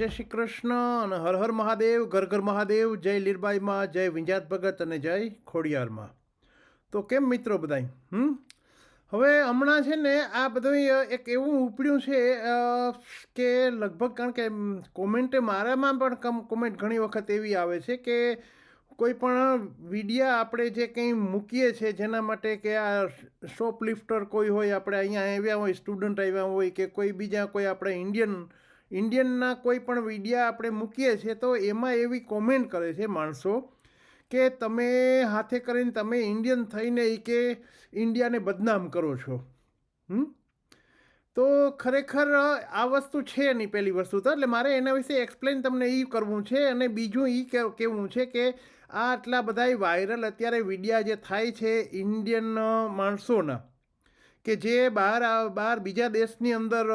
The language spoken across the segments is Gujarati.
જય શ્રી કૃષ્ણ અને હર હર મહાદેવ, ઘર ઘર મહાદેવ, જય લીરબાઈમાં, જય વિંજાત ભગત અને જય ખોડિયારમાં. તો કેમ મિત્રો બધાય? હમ? હવે હમણાં છે ને આ બધું એક એવું ઉપડ્યું છે કે લગભગ કારણ કે કોમેન્ટ મારામાં પણ કમ કોમેન્ટ ઘણી વખત એવી આવે છે કે કોઈ પણ વિડીયા આપણે જે કંઈ મૂકીએ છીએ જેના માટે કે આ શોપલિફ્ટર કોઈ હોય, આપણે અહીંયા આવ્યા હોય સ્ટુડન્ટ આવ્યા હોય કે કોઈ બીજા કોઈ આપણે ઇન્ડિયન ઇન્ડિયનના કોઈ પણ વિડીયા આપણે મૂકીએ છીએ તો એમાં એવી કોમેન્ટ કરે છે માણસો કે તમે હાથે કરીને તમે ઇન્ડિયન થઈને એ કે ઇન્ડિયાને બદનામ કરો છો. હમ? તો ખરેખર આ વસ્તુ છે નહીં પહેલી વસ્તુ તો. એટલે મારે એના વિશે એક્સપ્લેન તમને એ કરવું છે અને બીજું એ કહેવું છે કે આ આટલા બધાય વાયરલ અત્યારે વિડીયા જે થાય છે ઇન્ડિયન માણસોના કે જે બહાર બહાર બીજા દેશની અંદર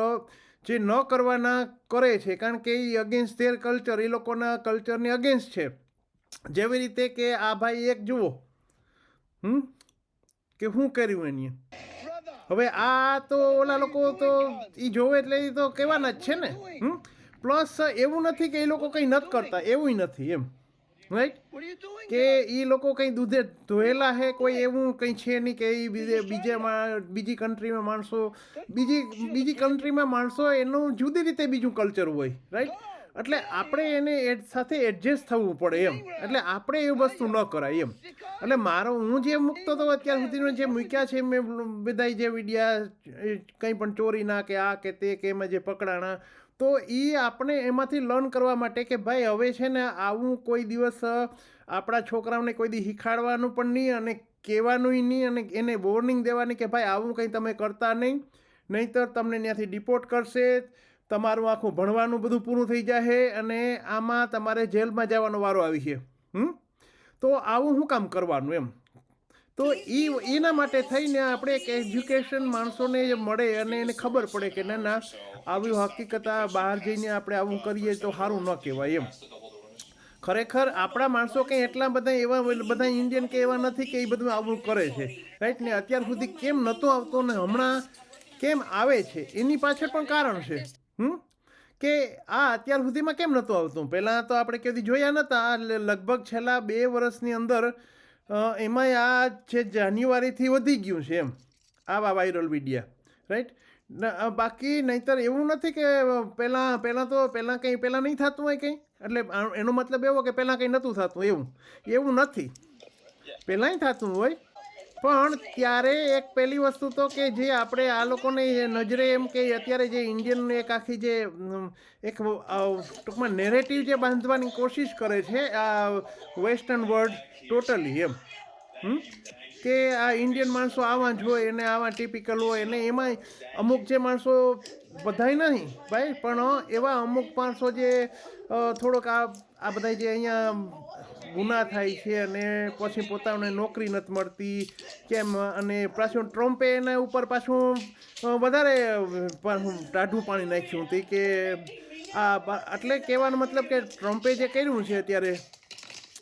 જે ન કરવાના કરે છે, કારણ કે એ અગેન્સ્ટ ધેર કલ્ચર એ લોકોના કલ્ચરની અગેન્સ્ટ છે. જેવી રીતે કે આ ભાઈ એક જુઓ. હમ? કે શું કર્યું એની? હવે આ તો ઓલા લોકો તો એ જોવે એટલે એ તો કહેવાના જ છે ને. હમ? પ્લસ એવું નથી કે એ લોકો કંઈ નથી કરતા, એવું નથી એમ. રાઈટ કે એ લોકો કંઈ દૂધે ધોયેલા હે કોઈ એવું કંઈ છે નહીં કે એ બીજે બીજેમાં બીજી કન્ટ્રીમાં માણસો બીજી બીજી કન્ટ્રીમાં માણસો એનું જુદી રીતે બીજું કલ્ચર હોય રાઈટ એટલે આપણે એને એડ સાથે એડજસ્ટ થવું પડે એમ. એટલે આપણે એ વસ્તુ ન કરાય એમ. એટલે મારો હું જે મૂકતો હતો અત્યાર સુધીનો જે મૂક્યા છે મેં બધા જે વિડિયા કંઈ પણ ચોરીના કે આ કે તે કે એમાં જે પકડાણા તો એ આપણે એમાંથી લર્ન કરવા માટે કે ભાઈ, હવે છે ને આવું કોઈ દિવસ આપણા છોકરાઓને કોઈ દી શીખાડવાનું પણ નહીં અને કહેવાનુંય નહીં અને એને વોર્નિંગ દેવાની કે ભાઈ, આવું કંઈ તમે કરતા નહીં. નહીંતર તમને ત્યાંથી ડિપોર્ટ કરશે, તમારું આખું ભણવાનું બધું પૂરું થઈ જશે અને આમાં તમારે જેલમાં જવાનો વારો આવી છે. હમ? તો આવું શું કામ કરવાનું એમ. તો એ એના માટે થઈને આપણે એક એજ્યુકેશન માણસોને મળે અને એને ખબર પડે કે ના ના, આવી હકીકત આ બહાર જઈને આપણે આવું કરીએ તો સારું ન કહેવાય એમ. ખરેખર આપણા માણસો કંઈ એટલા બધા એવા બધા ઇન્ડિયન કે એવા નથી કે એ બધું આવું કરે છે. રાઈટ ને અત્યાર સુધી કેમ નહોતો આવતું ને હમણાં કેમ આવે છે? એની પાછળ પણ કારણ છે. હમ? કે આ અત્યાર સુધીમાં કેમ નહોતું આવતું? પહેલાં તો આપણે કદી જોયા નહોતા. લગભગ છેલ્લા બે વર્ષની અંદર એમાંય આ છે જાન્યુઆરીથી વધી ગયું છે એમ. આવા વાયરલ વિડીયા રાઈટ બાકી નહીંતર એવું નથી કે પહેલાં પહેલાં તો પહેલાં કંઈ પહેલાં નહીં થતું હોય કંઈ. એટલે એનો મતલબ એવો કે પહેલાં કંઈ નહોતું થતું એવું. એવું નથી. પહેલાંય થતું હોય પણ ત્યારે એક પહેલી વસ્તુ તો કે જે આપણે આ લોકોને નજરે એમ કે અત્યારે જે ઇન્ડિયન એક આખી જે એક ટૂંકમાં નેરેટિવ જે બાંધવાની કોશિશ કરે છે, આ વેસ્ટર્ન વર્લ્ડ ટોટલી એમ? કે આ ઇન્ડિયન માણસો આવા જ હોય, એને આવા ટિપિકલ હોય અને એમાંય અમુક જે માણસો બધાય નહીં, ભાઈ, પણ એવા અમુક માણસો જે થોડોક આ આ બધા જે અહીંયા ગુના થાય છે અને પછી પોતાને નોકરી નથી મળતી. કેમ? અને પાછું ટ્રમ્પે એના ઉપર પાછું વધારે ટાઢું પાણી નાખ્યું હતું કે આ એટલે કહેવાનો મતલબ કે ટ્રમ્પે જે કર્યું છે અત્યારે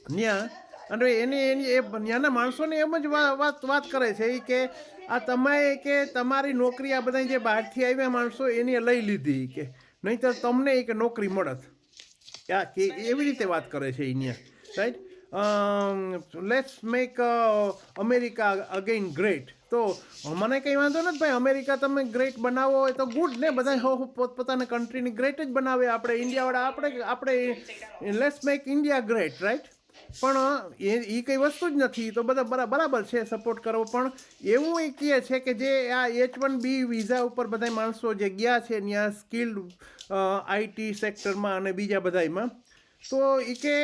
ત્યાં અને એની એની, એ ત્યાંના માણસોને એમ જ વાત વાત કરે છે કે આ તમે કે તમારી નોકરી આ બધા જે બહારથી આવ્યા માણસો એની લઈ લીધી કે. નહીં તો તમને એક નોકરી મળત. યા કે એવી રીતે વાત કરે છે અહીંયા right let's make America again great તો મને કંઈ વાંધો નથી ભાઈ અમેરિકા તમે ગ્રેટ બનાવો હોય તો ગુડ ને બધા પોતપોતાના કન્ટ્રીની ગ્રેટ જ બનાવે. આપણે ઇન્ડિયાવાળા આપણે આપણે let's make India great right પણ એ એ કંઈ વસ્તુ જ નથી. તો બધા બરા- બરાબર છે સપોર્ટ કરવો પણ એવું એ કહે છે કે જે આ એચ વન બી વિઝા ઉપર બધા માણસો જે ગયા છે, ત્યાં સ્કિલ્ડ આઈટી સેક્ટરમાં અને બીજા બધામાં તો એ કે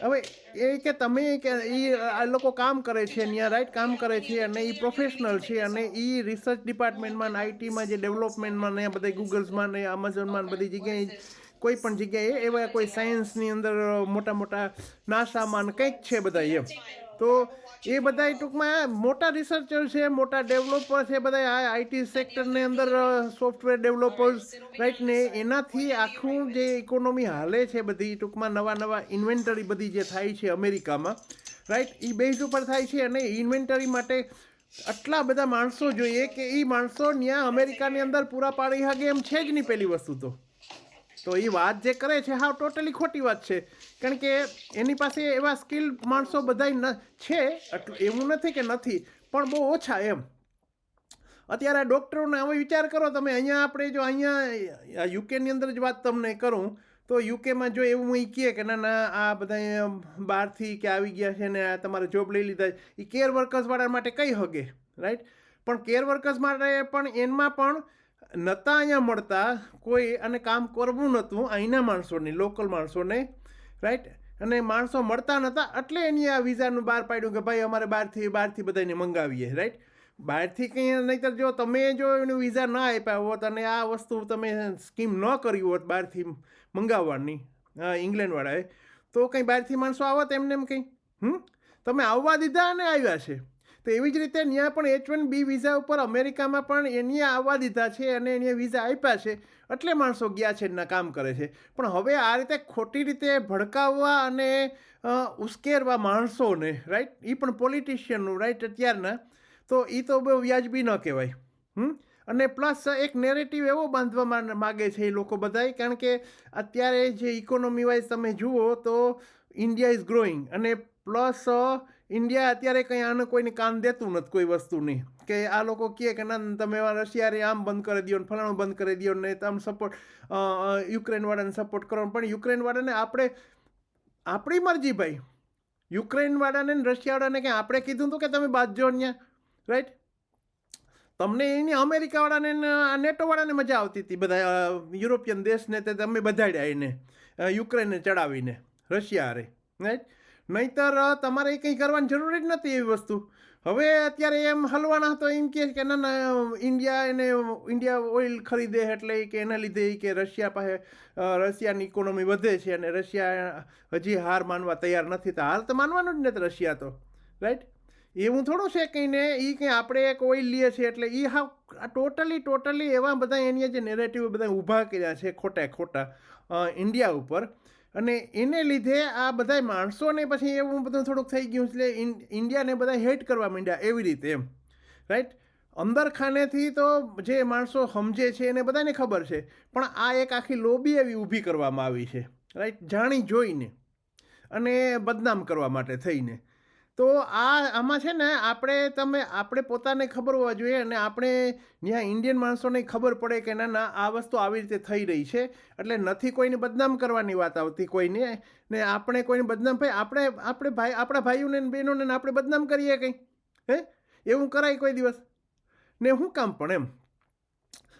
હવે એ કે તમે કે એ આ લોકો કામ કરે છે ત્યાં રાઈટ કામ કરે છે અને એ પ્રોફેશનલ છે અને એ રિસર્ચ ડિપાર્ટમેન્ટમાં આઈટીમાં જે ડેવલપમેન્ટમાં ને બધા ગૂગલ્સમાં ને અમેઝોનમાં બધી જગ્યાએ કોઈ પણ જગ્યાએ એવા કોઈ સાયન્સની અંદર મોટા મોટા નાસામાં કંઈક છે બધા એમ. તો એ બધા ટૂંકમાં મોટા રિસર્ચર છે, મોટા ડેવલપર છે બધા આ આઈટી સેક્ટરની અંદર સોફ્ટવેર ડેવલપર્સ રાઈટ ને એનાથી આખું જે ઇકોનોમી હાલે છે બધી, ટૂંકમાં નવા નવા ઇન્વેન્ટરી બધી જે થાય છે અમેરિકામાં રાઈટ એ બેઝ ઉપર થાય છે અને ઇન્વેન્ટરી માટે આટલા બધા માણસો જોઈએ કે એ માણસો ત્યાં અમેરિકાની અંદર પૂરા પાડી શકે એમ છે જ નહીં પહેલી વસ્તુ તો. તો એ વાત જે કરે છે, હા ટોટલી ખોટી વાત છે. કારણ કે એની પાસે એવા સ્કિલ માણસો બધાય છે એવું નથી કે નથી, પણ બહુ ઓછા એમ. અત્યારે ડૉક્ટરોને હવે વિચાર કરો તમે, અહીંયા આપણે જો અહીંયા યુકેની અંદર જ વાત તમને કરું, તો યુકેમાં જો એવું એ કહે કે ના ના, આ બધા બહારથી કે આવી ગયા છે ને આ તમારે જોબ લઈ લીધા એ કેર વર્કર્સવાળા માટે કઈ હગે રાઈટ પણ કેર વર્કર્સ માટે પણ એમાં પણ નહોતા અહીંયા મળતા, કોઈ અને કામ કરવું નહોતું અહીંના માણસોને લોકલ માણસોને રાઈટ અને માણસો મળતા નહોતા એટલે એની આ વિઝાનું બહાર પાડ્યું કે ભાઈ અમારે બહારથી બહારથી બધાને મંગાવીએ રાઈટ બહારથી કંઈ નહીંતર જો તમે જો એનું વિઝા ના આપ્યા હોત અને આ વસ્તુ તમે સ્કીમ ન કરી હોત બહારથી મંગાવવાની ઇંગ્લેન્ડવાળાએ, તો કંઈ બહારથી માણસો આવત એમને એમ કંઈ? હમ? તમે આવવા દીધા અને આવ્યા છે. તો એવી જ રીતે ત્યાં પણ એચ વન બી વિઝા ઉપર અમેરિકામાં પણ એને આવવા દીધા છે અને એને વિઝા આપ્યા છે. એટલે માણસો ગયા છે એના કામ કરે છે. પણ હવે આ રીતે ખોટી રીતે ભડકાવવા અને ઉશ્કેરવા માણસોને રાઈટ એ પણ પોલિટિશિયનનું રાઈટ અત્યારના. તો એ તો બહુ વ્યાજબી ન કહેવાય. હમ? અને પ્લસ એક નેરેટિવ એવો બાંધવા માગે છે એ લોકો બધાય. કારણ કે અત્યારે જે ઇકોનોમી વાઇઝ તમે જુઓ તો ઇન્ડિયા ઇઝ ગ્રોઈંગ અને પ્લસ ઇન્ડિયા અત્યારે કંઈ આને કોઈને કાન દેતું નથી કોઈ વસ્તુની. કે આ લોકો કહે કે ના, તમે રશિયા રશિયાને આમ બંધ કરી દો ને ફલાણું બંધ કરી દો ને તમે સપોર્ટ યુક્રેનવાળાને સપોર્ટ કરો પણ યુક્રેનવાળાને આપણે, આપણી મરજી ભાઈ. યુક્રેનવાળાને ને રશિયાવાળાને કે આપણે કીધું હતું કે તમે બાજજો અહીંયા રાઈટ તમને એની અમેરિકાવાળાને આ નેટોવાળાને મજા આવતી હતી બધા યુરોપિયન દેશને તે તમે બધાડ્યા એને યુક્રેનને ચડાવીને, રશિયા હારે રાઈટ નહીતર તમારે કંઈ કરવાની જરૂર જ નથી એવી વસ્તુ. હવે અત્યારે એમ હલવાના તો એમ કહે કે ના ના, ઇન્ડિયા એને, ઇન્ડિયા ઓઇલ ખરીદે એટલે કે એના લીધે કે રશિયા પાસે રશિયાની ઇકોનોમી વધે છે અને રશિયા હજી હાર માનવા તૈયાર નથી. તો હાર તો માનવાનું જ નથી રશિયા તો, રાઈટ? એવું થોડું છે કંઈને એ કંઈ આપણે એક ઓઇલ લઈએ છીએ એટલે એ હા ટોટલી ટોટલી એવા બધા એની જે નેરેટિવ બધા ઊભા કર્યા છે ખોટા ખોટા ઇન્ડિયા ઉપર. અને એને લીધે આ બધા માણસોને પછી એવું બધું થોડુંક થઈ ગયું એટલે ઇન્ડિયાને બધા હેટ કરવા માંડ્યા એવી રીતે એમ. રાઈટ અંદર ખાનેથી તો જે માણસો સમજે છે એને બધાને ખબર છે, પણ આ એક આખી લોબી એવી ઊભી કરવામાં આવી છે. રાઈટ જાણી જોઈને અને બદનામ કરવા માટે થઈને. તો આ આમાં છે ને આપણે તમે, આપણે પોતાને ખબર હોવા જોઈએ અને આપણે ત્યાં ઇન્ડિયન માણસોને ખબર પડે કે ના ના, આ વસ્તુ આવી રીતે થઈ રહી છે. એટલે નથી કોઈને બદનામ કરવાની વાત આવતી કોઈને. ને આપણે કોઈને બદનામ, ભાઈ, આપણે આપણે ભાઈ, આપણા ભાઈઓને બહેનોને આપણે બદનામ કરીએ કંઈ? હે? એવું કરાય કોઈ દિવસ? ને શું કામ પણ એમ.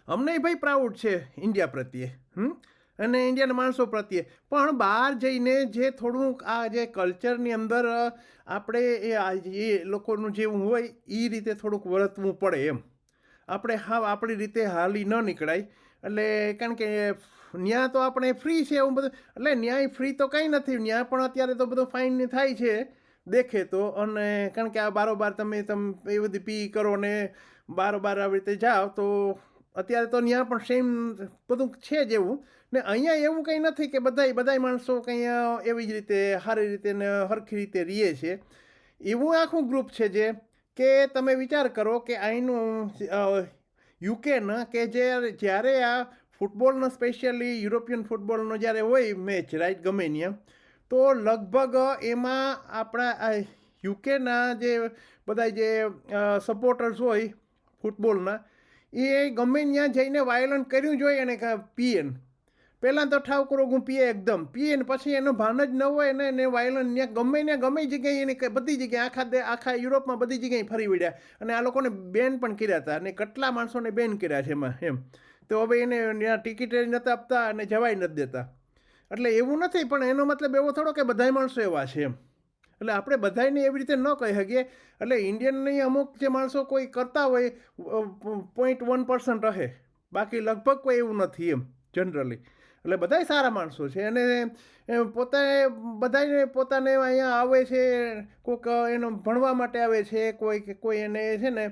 અમને ભાઈ પ્રાઉડ છે ઇન્ડિયા પ્રત્યે. હમ? અને ઇન્ડિયન માણસો પ્રત્યે. પણ બહાર જઈને જે થોડુંક આ જે કલ્ચરની અંદર આપણે એ એ લોકોનું જેવું હોય એ રીતે થોડુંક વર્તવું પડે એમ. આપણે હા આપણી રીતે હાલી ન નીકળાય. એટલે કારણ કે, ન્યા તો આપણે ફ્રી છે એવું બધું. એટલે ન્યાય ફ્રી તો કંઈ નથી. ન્યા પણ અત્યારે તો બધું ફાઇન થાય છે, દેખે તો. અને કારણ કે આ બારોબાર તમે તમે, એ બધી પી કરો ને બારોબાર આવી રીતે જાઓ તો અત્યારે તો ત્યાં પણ સેમ બધું છે જેવું ને અહીંયા એવું કંઈ નથી કે બધાય બધાય માણસો કંઈ એવી જ રીતે, સારી રીતે ને સરખી રીતે રીએ છે. એવું આખું ગ્રુપ છે જે કે તમે વિચાર કરો કે અહીંનું યુકેના કે જે, જ્યારે આ ફૂટબોલનો સ્પેશિયલી યુરોપિયન ફૂટબોલનો જ્યારે હોય મેચ રાઈટ ગમે ત્યાં, તો લગભગ એમાં આપણા યુકેના જે બધા જે સપોર્ટર્સ હોય ફૂટબોલના એ ગમે ત્યાં જઈને વાયોલન્ટ કર્યું જોઈએ એને પીએન. પહેલાં તો ઠાવકરો હું પીએ એકદમ. પીએ ને પછી એનો ભાન જ ન હોય ને એને વાયોલન્ટ ત્યાં ગમે ત્યાં ગમે જગ્યાએ એને બધી જગ્યાએ આખા દે આખા યુરોપમાં બધી જગ્યાએ ફરી વળ્યા. અને આ લોકોને બેન પણ કર્યા હતા અને કેટલા માણસોને બેન કર્યા છે એમાં એમ. તો હવે એને ત્યાં ટિકિટ નહોતા આપતા અને જવાય નથી દેતા. એટલે એવું નથી પણ એનો મતલબ એવો થોડો કે બધાય માણસો એવા છે એમ. એટલે આપણે બધાયને એવી રીતે ન કહી શકીએ. એટલે ઇન્ડિયનની અમુક જે માણસો કોઈ કરતા હોય પોઈન્ટ વન પર્સન્ટ રહે. બાકી લગભગ કોઈ એવું નથી એમ જનરલી એટલે બધાય સારા માણસો છે. અને પોતાને બધાને પોતાને અહીંયા આવે છે, કોઈક એનો ભણવા માટે આવે છે કોઈ કોઈ એને છે ને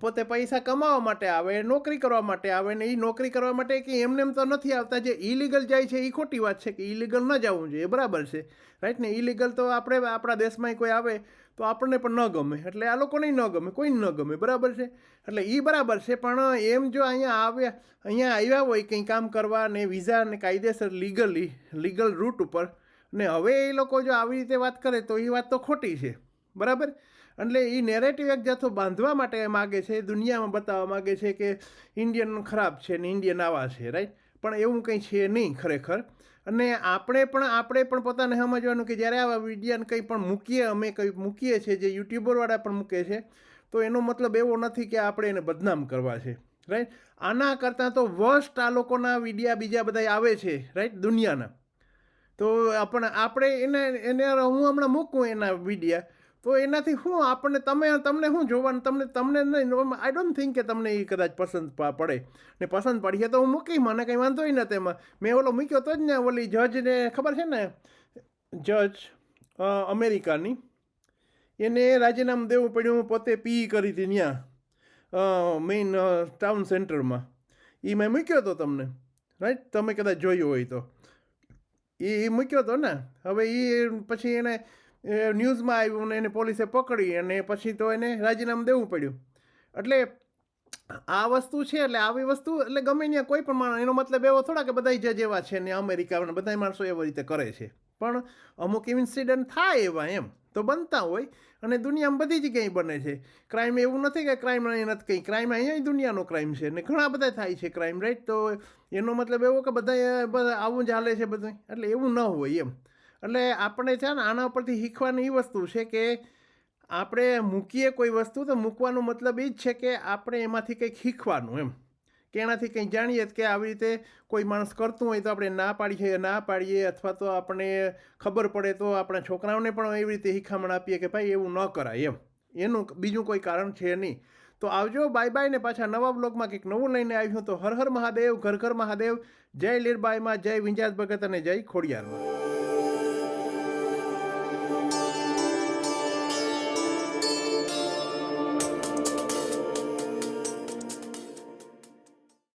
પોતે પૈસા કમાવા માટે આવે, નોકરી કરવા માટે આવે ને એ નોકરી કરવા માટે કે એમને એમ તો નથી આવતા જે ઇલીગલ જાય છે એ ખોટી વાત છે કે ઇલીગલ ન જવું જોઈએ બરાબર છે. રાઈટ ને? ઇલીગલ તો આપણે, આપણા દેશમાં કોઈ આવે તો આપણને પણ ન ગમે, એટલે આ લોકોને ન ગમે, કોઈને ન ગમે, બરાબર છે? એટલે એ બરાબર છે, પણ એમ જો અહીંયા આવ્યા અહીંયા આવ્યા હોય કંઈ કામ કરવા ને વિઝા ને કાયદેસર લીગલી લીગલ રૂટ ઉપર, ને હવે એ લોકો જો આવી રીતે વાત કરે તો એ વાત તો ખોટી છે, બરાબર? એટલે એ નેરેટિવ એક જથ્થો બાંધવા માટે માગે છે દુનિયામાં બતાવવા માગે છે કે ઇન્ડિયન ખરાબ છે ને ઇન્ડિયન આવા છે રાઈટ પણ એવું કંઈ છે નહીં ખરેખર. અને આપણે પણ આપણે પણ પોતાને સમજવાનું કે જ્યારે આવા વિડીયાને કંઈ પણ મૂકીએ, અમે કંઈ મૂકીએ છીએ, જે યુટ્યુબરવાળા પણ મૂકે છે, તો એનો મતલબ એવો નથી કે આપણે એને બદનામ કરવા છે રાઈટ આના કરતાં તો વર્સ્ટ આ લોકોના વિડીયા બીજા બધા આવે છે રાઈટ દુનિયાના. તો આપણે આપણે એને એને હું હમણાં મૂકું એના વિડીયા તો એનાથી શું આપણને તમે, તમને શું જોવાનું, તમને તમને નહીં આઈ ડોન્ટ થિંક કે તમને એ કદાચ પસંદ પડે. ને પસંદ પડીએ તો હું મૂકી મને કંઈ વાંધોય ન તેમાં. મેં ઓલો મૂક્યો તો જ ને, ઓલી જજને, ખબર છે ને? જજ અમેરિકાની. એને રાજીનામું દેવું પડ્યું, હું પોતે પી કરી હતી ત્યાં મેઇન ટાઉન સેન્ટરમાં. એ મેં મૂક્યો હતો તમને. રાઈટ? તમે કદાચ જોયું હોય તો. એ મૂક્યો હતો ને? હવે એ પછી એને ન્યૂઝમાં આવ્યું ને એને પોલીસે પકડી અને પછી તો એને રાજીનામું દેવું પડ્યું. એટલે આ વસ્તુ છે, એટલે આવી વસ્તુ, એટલે ગમે ત્યાં કોઈ પણ માણસ, એનો મતલબ એવો થોડા કે બધા જજ એવા છે ને અમેરિકાના બધા માણસો એવી રીતે કરે છે. પણ અમુક ઇન્સિડન્ટ થાય એવા એમ, તો બનતા હોય અને દુનિયામાં બધી જગ્યાએ બને છે. ક્રાઇમ એવું નથી કે ક્રાઇમ અહીંયા નથી કંઈ ક્રાઇમ અહીંયા દુનિયાનો ક્રાઇમ છે ને ઘણા બધા થાય છે ક્રાઇમ રાઈટ તો એનો મતલબ એવો કે બધા આવું જ હાલે છે બધું એટલે એવું ન હોય એમ. એટલે આપણે છે ને આના ઉપરથી શીખવાની એ વસ્તુ છે કે આપણે મૂકીએ કોઈ વસ્તુ તો મૂકવાનો મતલબ એ જ છે કે આપણે એમાંથી કંઈક શીખવાનું એમ. કે એનાથી કંઈ જાણીએ કે આવી રીતે કોઈ માણસ કરતું હોય તો આપણે ના પાડીએ ના પાડીએ અથવા તો આપણે ખબર પડે તો આપણા છોકરાઓને પણ એવી રીતે શિખામણ આપીએ કે ભાઈ એવું ન કરાય એમ. એનું બીજું કોઈ કારણ છે નહીં. તો આવજો, બાય બાય ને પાછા નવા બ્લોગમાં કંઈક નવું લઈને આવ્યું તો હર હર મહાદેવ, ઘર ઘર મહાદેવ, જય લીરબાઈમાં, જય વિંજાત ભગત અને જય ખોડિયારમાં.